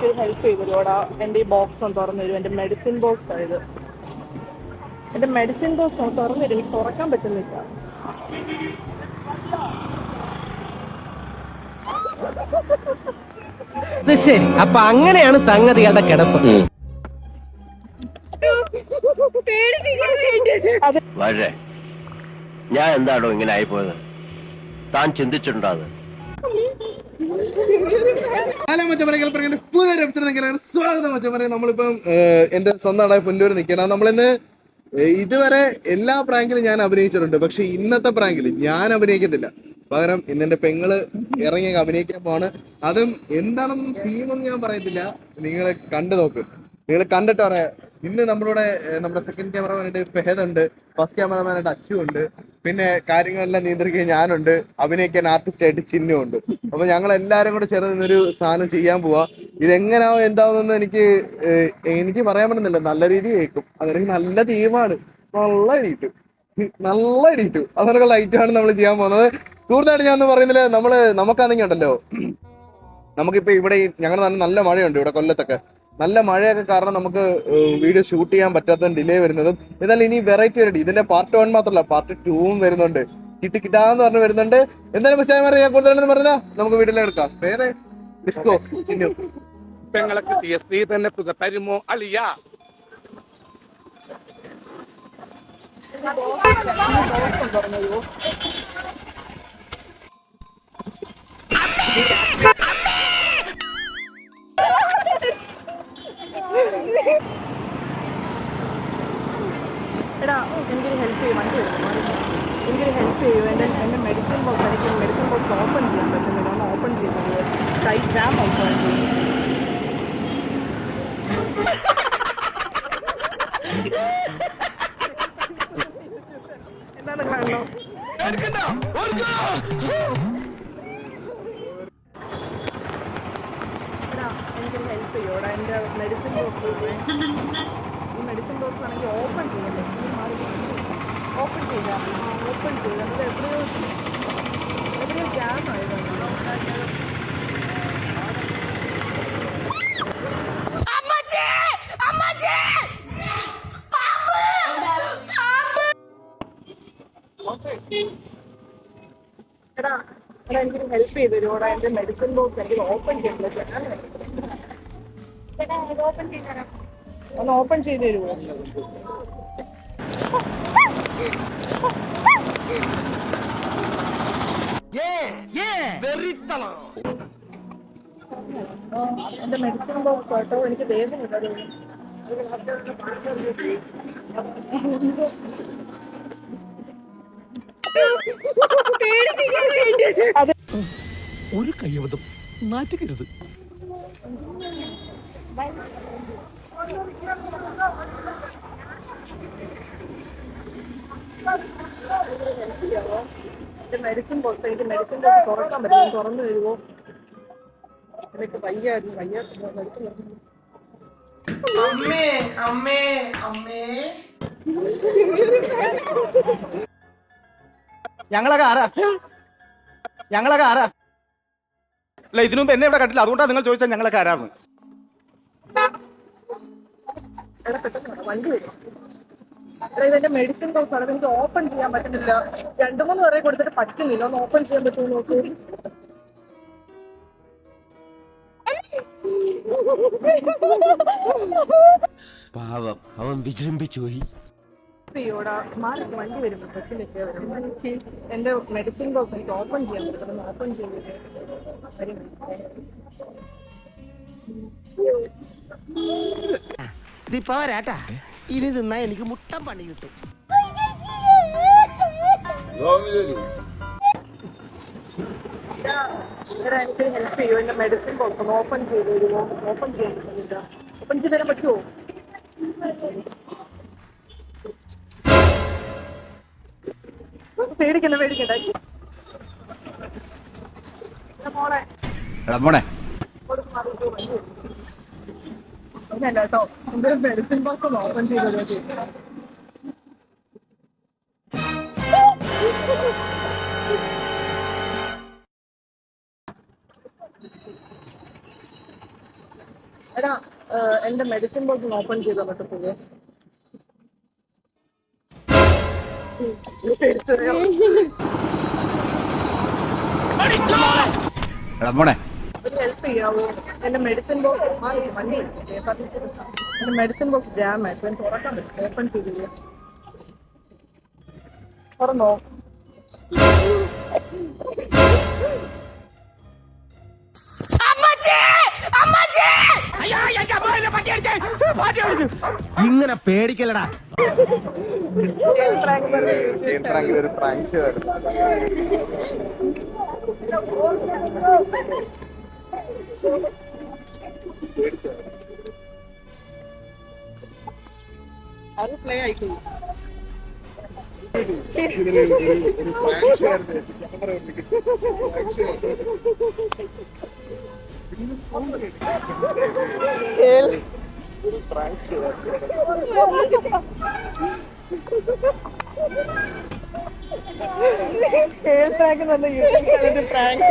എനിക്കൊരു ഹെൽപ്പ് ചെയ്ത് തരുമോടാ എന്റെ ഈ ബോക്സ് ഒന്ന് തുറന്നു തരും. എന്റെ മെഡിസിൻ ബോക്സ് ആയത് എന്റെ മെഡിസിൻ ബോക്സ് ഒന്ന് തുറന്നു തരും. എനിക്ക് തുറക്കാൻ പറ്റുന്നില്ല. ശരി. അപ്പൊ അങ്ങനെയാണ് സംഗതികളുടെ കിടപ്പ്. വളരെ ഞാൻ എന്താണോ ഇങ്ങനെ ആയിപ്പോയത്? താൻ ചിന്തിച്ചിട്ടുണ്ടോ അത്? ഹലോ മച്ചമരകൾ പറയുന്ന പുതിയൊരു എപ്പിസോഡ് നിങ്ങൾക്ക് സ്വാഗതം. നമ്മളിപ്പം എന്റെ സ്വന്തം നാടായ പുല്ലൂർ നിൽക്കണം നമ്മളിന്ന് ഇതുവരെ എല്ലാ പ്രാങ്കിലും ഞാൻ അഭിനയിച്ചിട്ടുണ്ട്. പക്ഷെ ഇന്നത്തെ പ്രാങ്കിൽ ഞാൻ അഭിനയിക്കത്തില്ല. പകരം ഇന്ന് എന്റെ പെങ്ങൾ ഇറങ്ങി അഭിനയിക്കാൻ പോവാണ്. അതും എന്താണെന്നും തീമൊന്നും ഞാൻ പറയത്തില്ല. നിങ്ങൾ കണ്ടു നോക്ക്. നിങ്ങൾ കണ്ടിട്ട് പറയാം. ഇന്ന് നമ്മുടെ നമ്മുടെ സെക്കൻഡ് ക്യാമറമാനായിട്ട് ഫെഹദ് ഉണ്ട് ഫസ്റ്റ് ക്യാമറമാനായിട്ട് അച്ചു ഉണ്ട് പിന്നെ കാര്യങ്ങളെല്ലാം നിയന്ത്രിക്കാൻ ഞാനുണ്ട്. അഭിനയിക്കാൻ ആർട്ടിസ്റ്റ് ആയിട്ട് ചിഹ്നം ഉണ്ട് അപ്പൊ ഞങ്ങൾ എല്ലാരും കൂടെ ചേർന്ന് ഇന്നൊരു സാധനം ചെയ്യാൻ പോവാ. ഇതെങ്ങനെയാവും എന്താവുന്നെന്ന് എനിക്ക് എനിക്ക് പറയാൻ പറ്റുന്നില്ല. നല്ല രീതിയിൽ കേൾക്കും. അതൊരു നല്ല തീമാണ് നല്ല എണീറ്റു. നല്ല എണീറ്റു. അതൊക്കെ ലൈറ്റാണ് നമ്മൾ ചെയ്യാൻ പോകുന്നത്. കൂടുതലായിട്ട് ഞാൻ പറയുന്നില്ല. നമ്മൾ നമുക്കാണെങ്കിൽ ഉണ്ടല്ലോ. നമുക്കിപ്പോ ഇവിടെ ഞങ്ങളുടെ നല്ല മഴയുണ്ട് ഇവിടെ കൊല്ലത്തൊക്കെ. നല്ല മഴയൊക്കെ കാരണം നമുക്ക് വീഡിയോ ഷൂട്ട് ചെയ്യാൻ പറ്റാത്ത ഡിലേ വരുന്നതും എന്നാൽ ഇനി വെറൈറ്റി ആയിട്ട് ഇതിന്റെ പാർട്ട് വൺ മാത്രമല്ല പാർട്ട് ടൂവും വരുന്നുണ്ട്. കിട്ടി കിട്ടാന്ന് പറഞ്ഞ് വരുന്നുണ്ട്. എന്തായാലും മിസ്സായ മാറി ഞാൻ കൂടുതലാണെന്ന് പറഞ്ഞാ നമുക്ക് വീട്ടിലെടുക്കാം പേര് ഡിസ്കോ ചിന്നു പെങ്ങളെ കിട്ടിയ സ്ത്രീ തന്നെ തുക അളിയ. ബോക്സ് എടാ എനിക്കൊരു ഹെൽപ്പ് ചെയ്യും വണ്ടി എനിക്കൊരു ഹെൽപ്പ് ചെയ്യൂ എന്റെ എന്റെ മെഡിസിൻ ബോക്സ് എനിക്ക് മെഡിസിൻ ബോക്സ് ഓപ്പൺ ചെയ്യാൻ പറ്റുന്നില്ല. ഒന്ന് ഓപ്പൺ ചെയ്യുന്നത് ടൈ ജാം ഓപ്പൺ ചെയ്യും ഓപ്പൺ ചെയ്യാം ഓപ്പൺ ചെയ്യാം അത് എവിടെയോ എവിടെയോ ജാം ആയതാണ് എടാ എടാ എനിക്കൊരു ഹെൽപ്പ് ചെയ്തു തരുമോ? എടാ മെഡിസിൻ ബോക്സ് എനിക്ക് ഓപ്പൺ ചെയ്യാൻ പറ്റില്ല ഒന്ന് ഓപ്പൺ ചെയ്തു തരുമോ? എന്റെ മെഡിസിൻ ബോക്സ് കേട്ടോ എനിക്ക് അത് അത് ഒരു കയ്യബദ്ധം നാറ്റുകരുത് എന്റെ മെഡിസിൻ ബോക്സ് എനിക്ക് മെഡിസിൻ ബോക്സ് തുറക്കാൻ പറ്റും തുറന്നു തരുമോ? എനിക്ക് വയ്യായിരുന്നു വയ്യായിരുന്നു അമ്മേ അമ്മേ അമ്മേ. ഞങ്ങളൊക്കെ ആരാ? ഞങ്ങളൊക്കെ ആരാ? അല്ല ഇതിനു മുമ്പ് എന്നെ ഇവിടെ കണ്ടില്ല അതുകൊണ്ടാണ് നിങ്ങൾ ചോദിച്ചാൽ ഞങ്ങളൊക്കെ ആരാന്ന്. പെട്ടെന്ന് വണ്ടി വരും. എടാ ഇതെന്റെ മെഡിസിൻ ബോക്സ് ആണ്. എനിക്ക് ഓപ്പൺ ചെയ്യാൻ പറ്റുന്നില്ല. രണ്ടു മൂന്ന് പേരെ കൊടുത്തിട്ട് പറ്റുന്നില്ല. ഒന്ന് ഓപ്പൺ ചെയ്യാൻ പറ്റുമോ നോക്കൂ. പാവം. അവൻ വിജൃംഭിച്ചു പോയി. മാറി വണ്ടി വരും ബസ്സിലൊക്കെ വരും എന്റെ മെഡിസിൻ ബോക്സ് എനിക്ക് ഓപ്പൺ ചെയ്യാൻ പറ്റും ഓപ്പൺ ചെയ്തിട്ട് വരും. ഇനി തിന്നാ എനിക്ക് മുട്ടം പണി കിട്ടും. മെഡിസിൻ ബോക്സ് ഓപ്പൺ ചെയ്ത് തരുമോ ഓപ്പൺ ചെയ്യാൻ പറ്റുന്നില്ല ഓപ്പൺ ചെയ്ത് തരാൻ പറ്റുമോ പേടിക്കണ്ട പേടിക്കണ്ട മോളെ മോളെ കേട്ടോ. എന്റെ മെഡിസിൻ ബോക്സ് ഒന്ന് ഓപ്പൺ ചെയ്ത് തരുമോ എടാ എന്റെ മെഡിസിൻ ബോക്സ് ഓപ്പൺ പോയോ? ഒരു ഹെൽപ്പ് ചെയ്യാവോ? എന്റെ മെഡിസിൻ ബോക്സ് വണ്ടി എടുത്തിട്ടേ എന്റെ മെഡിസിൻ ബോക്സ് ജാം ആയിട്ട് എനിക്ക് തുറക്കാൻ പറ്റും ഓപ്പൺ ചെയ്തില്ല? തുറന്നോ? ഇങ്ങനെ പേടിക്കലടാ ഒരു പ്രാങ്ക് അത് പ്ലേ ആയിക്കോളൂ. ഒരു പ്രാങ്ക് എന്ന് പറഞ്ഞ യൂട്യൂബ് ചാനലിന്റെ പ്രാങ്ക്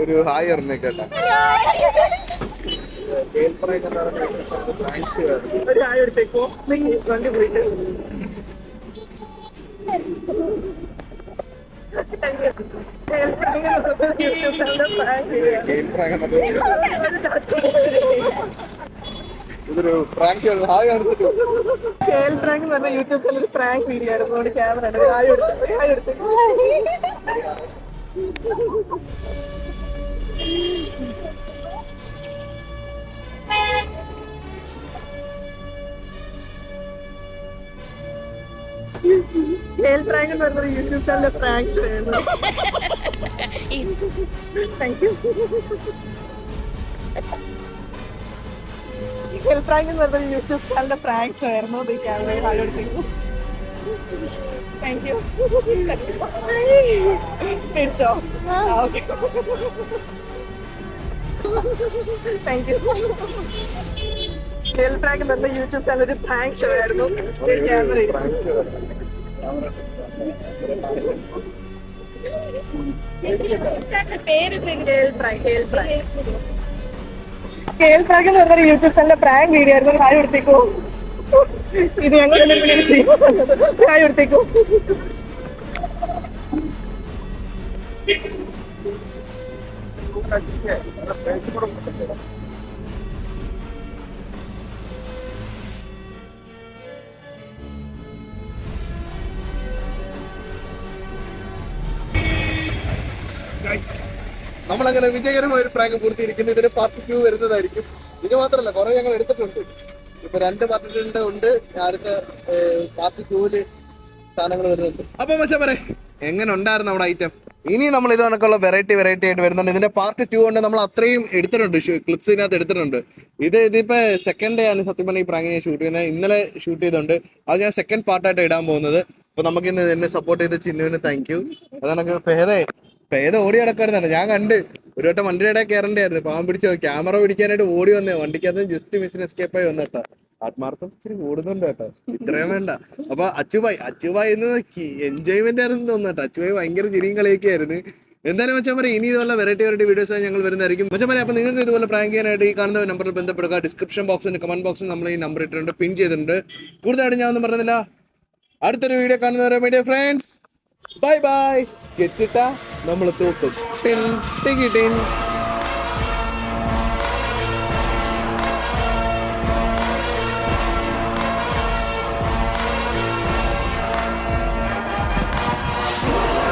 ഒരു ഹായ് അറിഞ്ഞേക്കട്ടെ ഒരു പോയിട്ട് ഇതൊരു പ്രാങ്ക് ഹായ് കേൽ പ്രാങ്ക് എന്ന് പറഞ്ഞ യൂട്യൂബ് ചാനൽ പ്രാങ്ക് വീഡിയോ ആയിരുന്നു. അതുകൊണ്ട് ക്യാമറ ഉണ്ട് ഒരു ഹായ് എടുത്ത്. ഒരു ഹായ് എടുത്ത്. കേൽ പ്രാങ്ക് എന്ന് പറഞ്ഞ യൂട്യൂബ് ചാനലിലെ പ്രാങ്ക് ഷോ ആയിരുന്നു. താങ്ക് യു കേൽ പ്രാങ്ക് എന്ന് പറഞ്ഞ യൂട്യൂബ് ചാനലിന്റെ പ്രാങ്ക് ഷോ ആയിരുന്നു. അത് ക്യാമറയിൽ എടുത്തേക്കും താങ്ക് യു പേടിച്ചോ ഓക്കെ താങ്ക് യു കേൽ പ്രാങ്ക് എന്ന് പറഞ്ഞ യൂട്യൂബ് ചാനൽ ഒരു പ്രാങ്ക് ഷോ ആയിരുന്നു. ക്യാമറ പ്രാങ്ക് കേൽ പ്രാങ്ക് എന്ന് പറഞ്ഞ യൂട്യൂബ് ചാനലിലെ പ്രാങ്ക് വീഡിയോ ആയിരുന്നു. ഹായ് എടുത്തേക്കോ ഇത് ഞങ്ങൾ കാര്യം എടുത്തേക്കോ Thank ഹായ് എടുത്തേക്കോ നമ്മളങ്ങനെ വിജയകരമായ ഒരു പ്രാങ്ക് പൂർത്തീകരിക്കുന്നു ഇതിന് പാർട്ട് ടു വരുന്നതായിരിക്കും. ഇത് മാത്രമല്ല കുറെ ഞങ്ങൾ എടുത്തിട്ടുണ്ട്. ഇപ്പൊ രണ്ട് പാർട്ട് ഉണ്ട്. അടുത്ത പാർട്ട് ടൂൽ സാധനങ്ങൾ വരുന്നുണ്ട്. അപ്പൊ മച്ചാ പറ എങ്ങനെ ഉണ്ടായിരുന്നു നമ്മുടെ ഐറ്റം ഇനി നമ്മൾ ഇത് കണക്കുള്ള വെറൈറ്റി വെറൈറ്റി ആയിട്ട് വരുന്നുണ്ട്. ഇതിന്റെ പാർട്ട് ടു കൊണ്ട് നമ്മൾ അത്രയും എടുത്തിട്ടുണ്ട്. ക്ലിപ്സിനകത്ത് എടുത്തിട്ടുണ്ട്. ഇത് ഇതിപ്പോ സെക്കൻഡ് ഡേ ആണ് സത്യം പറഞ്ഞാൽ ഈ പ്രാങ്ക് ഞാൻ ഷൂട്ട് ചെയ്യുന്നത്. ഇന്നലെ ഷൂട്ട് ചെയ്തുണ്ട്. അത് ഞാൻ സെക്കൻഡ് പാർട്ടായിട്ട് ഇടാൻ പോകുന്നത്. അപ്പൊ നമുക്ക് ഇന്ന് എന്നെ സപ്പോർട്ട് ചെയ്ത ചിന്നുവിന് താങ്ക് യു അതാണ് ഫേദേ ഫേദ ഓടി നടക്കാറുണ്ട് ഞാൻ കണ്ട് ഒരു വട്ടം വണ്ടിയുടെ കയറണ്ടായിരുന്നു പാവം പിടിച്ച് ക്യാമറ പിടിക്കാനായിട്ട് ഓടി വന്നേ. വണ്ടിക്കകത്ത് ജസ്റ്റ് മിസ്സിന് എസ്കേപ്പ് ആയി വന്നേട്ടാ ആത്മാർത്ഥം ഇച്ചിരി കൂടുന്നുണ്ട് കേട്ടോ. ഇത്രയും വേണ്ട. അപ്പൊ അച്ചുബായ് അച്ചുബായി എന്ന് എൻജോയ്മെന്റ് ആയിരുന്നു തോന്നുന്നു അച്ചുബായി ഭയങ്കര ചിരിയും കളിയൊക്കെ ആയിരുന്നു. എന്തായാലും മച്ചാൻ പറയാം ഇനി ഇതുപോലെ വെറൈറ്റി വെറൈറ്റി വീഡിയോസ് ഞങ്ങൾ വരുന്നതായിരിക്കും. മച്ചാൻ പറയാം അപ്പൊ നിങ്ങൾക്ക് ഇതുപോലെ പ്രാങ്ക് ചെയ്യാനായിട്ട് ഈ കാണുന്ന നമ്പറിൽ ബന്ധപ്പെടുക. ഡിസ്ക്രിപ്ഷൻ ബോക്സിൽ കമന്റ് ബോക്സിൽ നമ്മൾ ഈ നമ്പർ ഇട്ടിട്ടുണ്ട് പിൻ ചെയ്തിട്ടുണ്ട്. കൂടുതലായിട്ട് ഞാൻ ഒന്നും പറഞ്ഞില്ല. അടുത്തൊരു വീഡിയോ കാണുന്നവരെ മീഡിയ ഫ്രണ്ട്സ് ബൈ ബൈ സ്കെച്ചിട്ട നമ്മൾ ടിൻ ടിൻ.